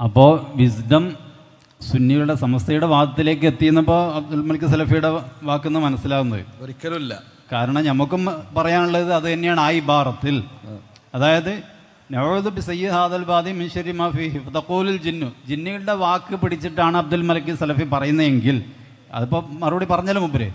അപ്പോൾ വിസ്ഡം സുന്നികളുടെ സമസ്തയുടെ വാദത്തിലേക്ക് എത്തിയെന്നപ്പോൾ അബ്ദുൽ മലിക് സലഫിയുടെ വാക്കെന്ന് മനസ്സിലാവുന്നത്. ഒരിക്കലും ഇല്ല കാരണം നമുക്കും പറയാനുള്ളത് അത് തന്നെയാണ് ആ ഇബാറത്തിൽ. അതായത് നവോദ് ബി സയ്യിദ് ഹാദൽ ബാദി മിൻഷരി മാഫി തക്കൂലിൽ ജിന്നു. ജിന്നുകളുടെ വാക്ക് പിടിച്ചിട്ടാണ് അബ്ദുൽ മലിക് സലഫി പറയുന്നതെങ്കിൽ അതിപ്പോൾ മറുപടി പറഞ്ഞാലും മുമ്പ്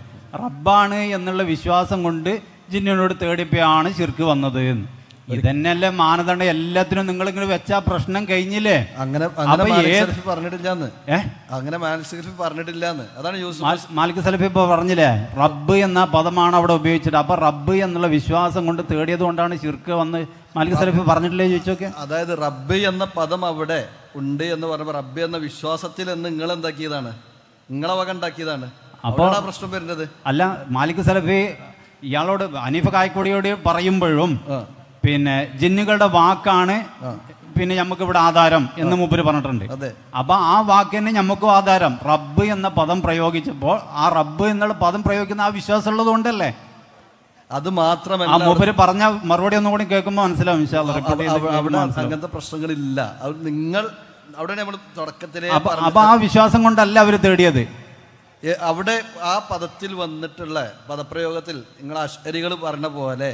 റബ്ബാണ് എന്നുള്ള വിശ്വാസം കൊണ്ട് ജിന്നിനോട് തേടിപ്പോയാണ് ശിർക്ക് വന്നത് എന്ന്. ഇതന്നെയല്ലേ മാനദണ്ഡം. എല്ലാത്തിനും നിങ്ങൾ ഇങ്ങനെ വെച്ചാ പ്രശ്നം കഴിഞ്ഞില്ലേ? അങ്ങനെ അങ്ങനെ മാലിക് സലഫി പറഞ്ഞിട്ടില്ലാന്ന്. അങ്ങനെ മാലിക് സലഫി പറഞ്ഞിട്ടില്ലാന്ന്. അതാണ് മാലിക് സലഫി ഇപ്പൊ പറഞ്ഞില്ലേ? റബ്ബ് എന്ന പദമാണ് അവിടെ ഉപയോഗിച്ചത് അപ്പൊ റബ്ബ് എന്നുള്ള വിശ്വാസം കൊണ്ട് തേടിയത് കൊണ്ടാണ് ശിർക്ക് വന്ന് മാലിക് സലഫി പറഞ്ഞിട്ടില്ലേ ചോദിച്ചോക്കെ? അതായത് റബ്ബ് എന്ന പദം അവിടെ ഉണ്ട് എന്ന് പറയുമ്പോൾ റബ്ബ് എന്ന വിശ്വാസത്തിൽ എന്ന് നിങ്ങൾ എന്താക്കിയതാണ്? നിങ്ങളെ വക ഉണ്ടാക്കിയതാണ്. അപ്പൊ- അപ്പോഴാണ് പ്രശ്നം വരുന്നത്. അല്ല മാലിക് സലഫി ഇയാളോട് അനീഫ് കായ്ക്കൊടിയോട് പറയുമ്പോഴും പിന്നെ ജിന്നുകളുടെ വാക്കാണ് പിന്നെ നമുക്ക് ഇവിടെ ആധാരം എന്ന് മൂപ്പര് പറഞ്ഞിട്ടുണ്ട്. അതെ. അപ്പൊ ആ വാക്കിന് നമുക്കും ആധാരം. റബ്ബ് എന്ന പദം പ്രയോഗിച്ചപ്പോൾ ആ റബ്ബ് എന്നുള്ള പദം പ്രയോഗിക്കുന്ന ആ വിശ്വാസം ഉള്ളത് കൊണ്ടല്ലേ? അത് ആ മാത്രമല്ല മൂപ്പര് പറഞ്ഞ മറുപടി ഒന്നും കൂടി കേൾക്കുമ്പോൾ മനസ്സിലാവും അവിടെ അങ്ങനത്തെ പ്രശ്നങ്ങളില്ല. നിങ്ങൾ അവിടെ നമ്മൾ തുടക്കത്തിലെ അപ്പൊ അപ്പൊ ആ വിശ്വാസം കൊണ്ടല്ല അവർ തേടിയത്. അവിടെ ആ പദത്തിൽ വന്നിട്ടുള്ള പദപ്രയോഗത്തിൽ നിങ്ങൾ അശ്വരികൾ പറഞ്ഞ പോലെ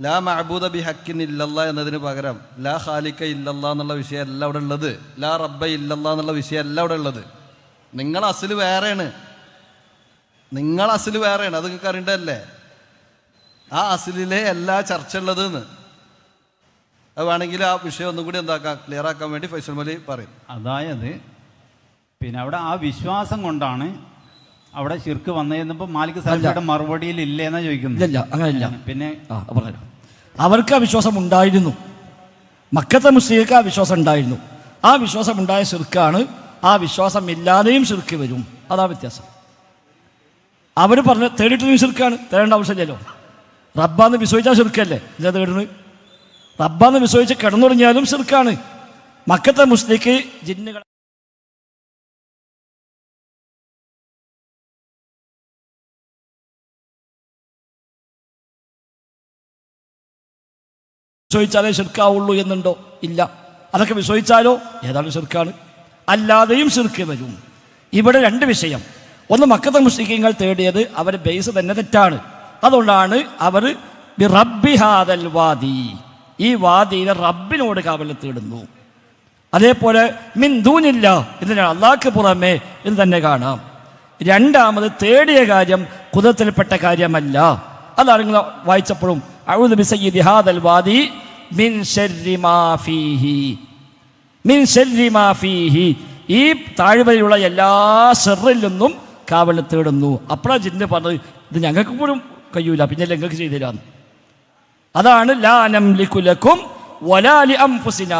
ലാ മഅബൂദ ബി ഹക്കിൻ ഇല്ലല്ല എന്നതിന് പകരം ലാ ഖാലിക്ക ഇല്ലല്ല എന്നുള്ള വിഷയമല്ല അവിടെ ഉള്ളത്. ലാ റബ്ബ ഇല്ലല്ല എന്നുള്ള വിഷയമല്ല അവിടെ ഉള്ളത്. നിങ്ങൾ അസിൽ വേറെയാണ്. നിങ്ങൾ അസിൽ വേറെയാണ്. അത് നിങ്ങൾക്ക് അറിയേണ്ടതല്ലേ? ആ അസിലിലെ എല്ലാ ചർച്ച ഉള്ളത് എന്ന്. അത് വേണമെങ്കിൽ ആ വിഷയം ഒന്നും കൂടി എന്താക്കാം? ക്ലിയർ ആക്കാൻ വേണ്ടി ഫൈസൽ മലി പറയും. അതായത് പിന്നെ അവിടെ ആ വിശ്വാസം കൊണ്ടാണ് അവിടെ ശിർക്ക് വന്നതെന്നിപ്പോ മാലിക് സലഫിയുടെ മറുപടിയിൽ ഇല്ലേന്നാ ചോദിക്കുന്നു ഇല്ല അങ്ങനെയില്ല. പിന്നെ ആ പറഞ്ഞു. അവർക്ക് ആ വിശ്വാസം ഉണ്ടായിരുന്നു. മക്കത്തെ മുസ്ലിങ്ങൾക്ക് ആ വിശ്വാസം ഉണ്ടായിരുന്നു. ആ വിശ്വാസം ഉണ്ടായ ശിർക്കാണ്. ആ വിശ്വാസം ഇല്ലാതെയും ശിർക്ക് വരും. അതാ വ്യത്യാസം. അവർ പറഞ്ഞ തേടിയിട്ടും ശിർക്കാണ്. തേടേണ്ട ആവശ്യമില്ലല്ലോ. റബ്ബാന്ന് വിശ്വസിച്ചാൽ ശിർക്കല്ലേ? ഇല്ല തേടുന്നത് റബ്ബാന്ന് വിശ്വസിച്ച് കിടന്നുറങ്ങിയാലും ശിർക്കാണ്. മക്കത്തെ മുസ്ലിക്ക് ജിന്നുകൾ വിശ്വസിച്ചാലേ ശിർക്കാവുള്ളൂ എന്നുണ്ടോ? ഇല്ല. അതൊക്കെ വിശ്വസിച്ചാലോ? ഏതാണ് ശിർക്കാണ്. അല്ലാതെയും ശിർക്ക് വരും. ഇവിടെ രണ്ട് വിഷയം. ഒന്ന് മക്കത്ത മുസ്ലിങ്ങൾ തേടിയത് അവർ ബേസ് തന്നെ തെറ്റാണ്. അതുകൊണ്ടാണ് അവർ റബ്ബിഹാദൽ വാദി. ഈ വാദിയിലെ റബ്ബിനോട് കാവലിൽ തേടുന്നു. അതേപോലെ മിന്ദൂനില്ല ഇതിനാണ് അള്ളാഹ്ക്ക് പുറമേ ഇത് തന്നെ കാണാം. രണ്ടാമത് തേടിയ കാര്യം കുതത്തിൽപ്പെട്ട കാര്യമല്ല. അതാണ് നിങ്ങൾ വായിച്ചപ്പോഴും ഹാദൽ വാദി മിൻ മിൻ ഈ താഴ്വരയിലുള്ള എല്ലാ ഷെറിൽ നിന്നും കാവൽ തേടുന്നു. അപ്പോഴാണ് ജിന്ന് പറഞ്ഞത് ഇത് ഞങ്ങൾക്ക് പോലും കഴിയൂല പിന്നെ ഞങ്ങൾക്ക് ചെയ്തു തരാന്ന്. അതാണ് ലാനം ലിഖുലക്കും വലാലി അംഫുസിന.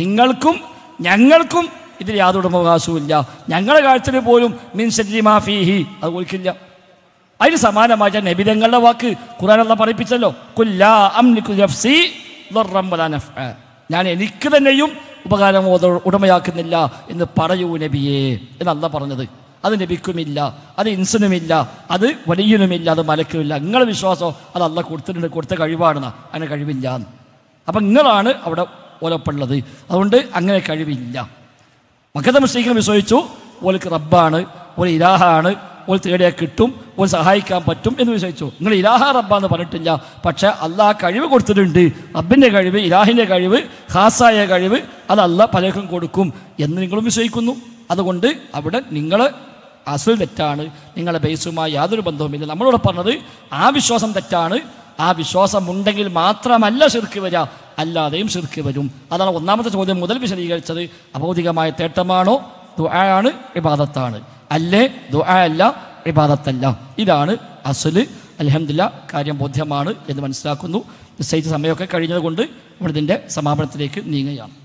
നിങ്ങൾക്കും ഞങ്ങൾക്കും ഇതിൽ യാതൊരു അവകാശവും ഇല്ല ഞങ്ങളുടെ കാഴ്ചയിൽ പോലും മിൻ ശരി മാഫീഹി അത് ഒഴിക്കില്ല. അതിന് സമാനമായ നബിതങ്ങളുടെ വാക്ക് ഖുറാനുള്ള പറയിപ്പിച്ചല്ലോ ഞാൻ എനിക്ക് തന്നെയും ഉപകാരം ഉടമയാക്കുന്നില്ല എന്ന് പറയൂ നബിയേ എന്നല്ല പറഞ്ഞത്. അത് നബിക്കുമില്ല അത് ഇൻസനുമില്ല അത് വലിയനുമില്ല അത് മലക്കുമില്ല. നിങ്ങളുടെ വിശ്വാസം അത് അല്ല കൊടുത്തിട്ടുണ്ട് കൊടുത്ത കഴിവാണ്. അങ്ങനെ കഴിവില്ല. അപ്പം നിങ്ങളാണ് അവിടെ ഓലപ്പുള്ളത്. അതുകൊണ്ട് അങ്ങനെ കഴിവില്ല. മക്കതം മുസ്ലിങ്ങൾ വിശ്വസിച്ചു. ഓലക്ക് റബ്ബാണ് ഓല ഇലാഹാണ് ഓൽ തേടിയാൽ കിട്ടും. ഒരു സഹായിക്കാൻ പറ്റും എന്ന് വിശ്വസിച്ചു നിങ്ങൾ ഇലാഹ റബ്ബാന്ന് പറഞ്ഞിട്ടില്ല. പക്ഷേ അള്ളാഹ് കഴിവ് കൊടുത്തിട്ടുണ്ട്. അബ്ബിന്റെ കഴിവ് ഇലാഹിന്റെ കഴിവ് ഖാസായ കഴിവ് അത് അള്ളാഹ് പലർക്കും കൊടുക്കും എന്ന് നിങ്ങളും വിശ്വസിക്കുന്നു. അതുകൊണ്ട് അവിടെ നിങ്ങൾ അസൽ തെറ്റാണ്. നിങ്ങളുടെ ബേസുമായി യാതൊരു ബന്ധവുമില്ല. നമ്മളോട് പറഞ്ഞത് ആ വിശ്വാസം തെറ്റാണ്. ആ വിശ്വാസം ഉണ്ടെങ്കിൽ മാത്രമല്ല ശിർക്ക് വരിക അല്ലാതെയും ശിർക്ക് വരും. അതാണ് ഒന്നാമത്തെ ചോദ്യം മുതൽ വിശദീകരിച്ചത്. അഭൗതികമായ തേട്ടമാണോ? ദുആയാണ് വിവാദത്താണ് അല്ലേ? ദുആ അല്ല ഇബാദത്തല്ല. ഇതാണ് അസുൽ അലഹമില്ല കാര്യം ബോധ്യമാണ് എന്ന് മനസ്സിലാക്കുന്നു. നിശ്ചയിച്ച സമയമൊക്കെ കഴിഞ്ഞതുകൊണ്ട് നമ്മളിതിന്റെ സമാപനത്തിലേക്ക് നീങ്ങുകയാണ്.